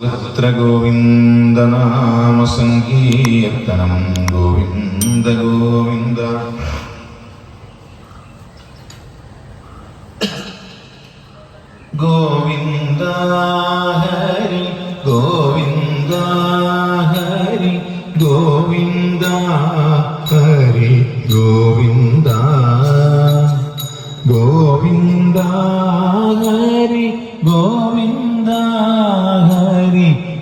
സർവത്ര ഗോവിന്ദനാമസങ്കീർത്തനം ഗോവിന്ദ ഗോവിന്ദ ഗോവിന്ദ ഹരി ഗോവിന്ദ. ഹരി ഗോവിന്ദ ഹരി ഗോവിന്ദ ഗോവിന്ദ ഹരി ഗോവിന്ദ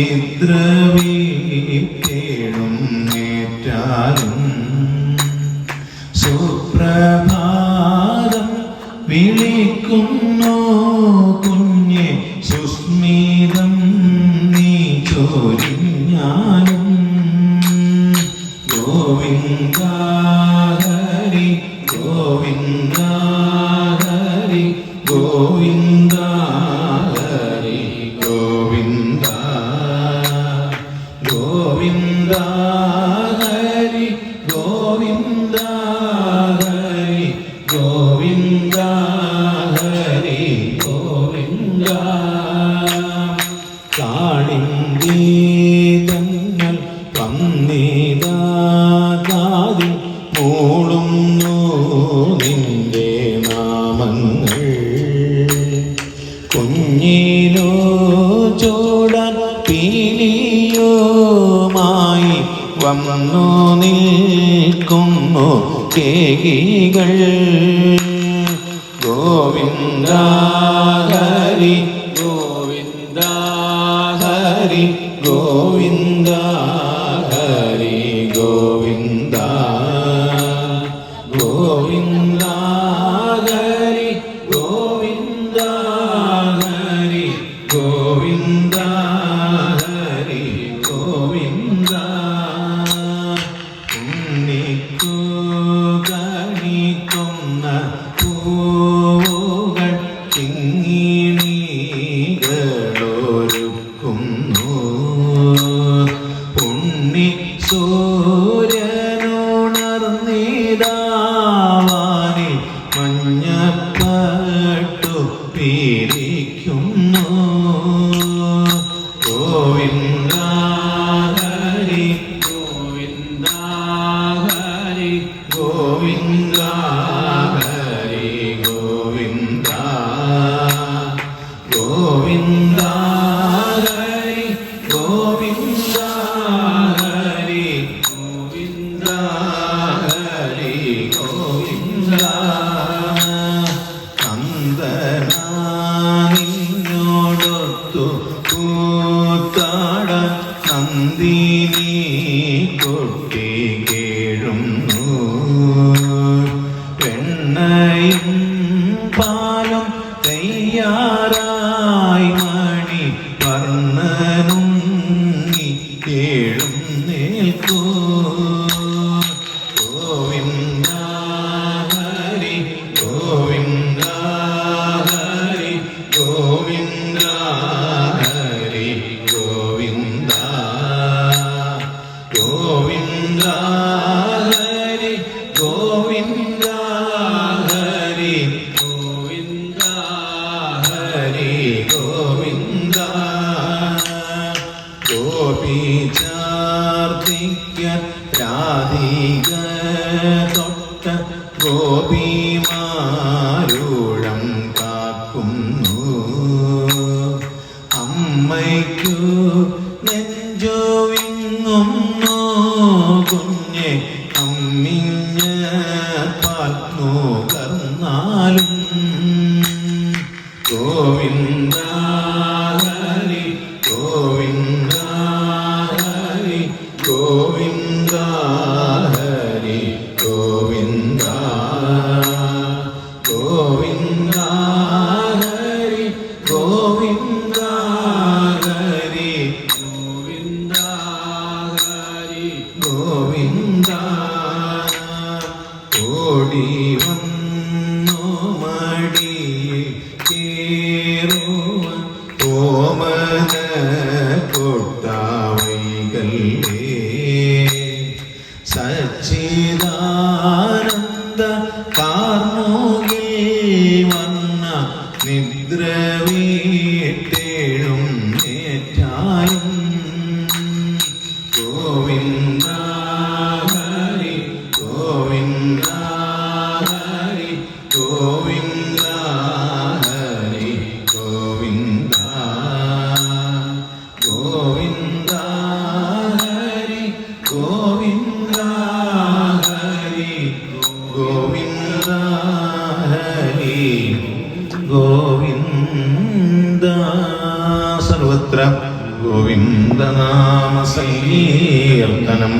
നിദ്രവീട്ടേടും നേറ്റാലും സുപ്രഭാതം വിളിക്കുന്നു കുഞ്ഞെ സുസ്മിതം കാളിന്ദീതങ്ങൾ വന്നിതാകാതിൽ മൂളുന്നു നിന്റെ നാമങ്ങൾ. കുഞ്ഞിലോ ചോടാൻ പീലിയോമായി വന്നു നിൽക്കുന്നു കേകികൾ. ഗോവിന്ദ ഹരി പിരിക്കുന്നു നന്ദിനി കൊട്ടി കേഴുന്നു രാധിക തൊട്ട ഗോപിമാരൂഴം കാക്കുന്നു. അമ്മയ്ക്കു നെഞ്ചോ ഓടി കൊട്ടാവൈകല്ലേ സച്ചിദാനന്ദ ഗോവിന്ദ സർവത്ര ഗോവിന്ദനാമ സങ്കീർത്തനം.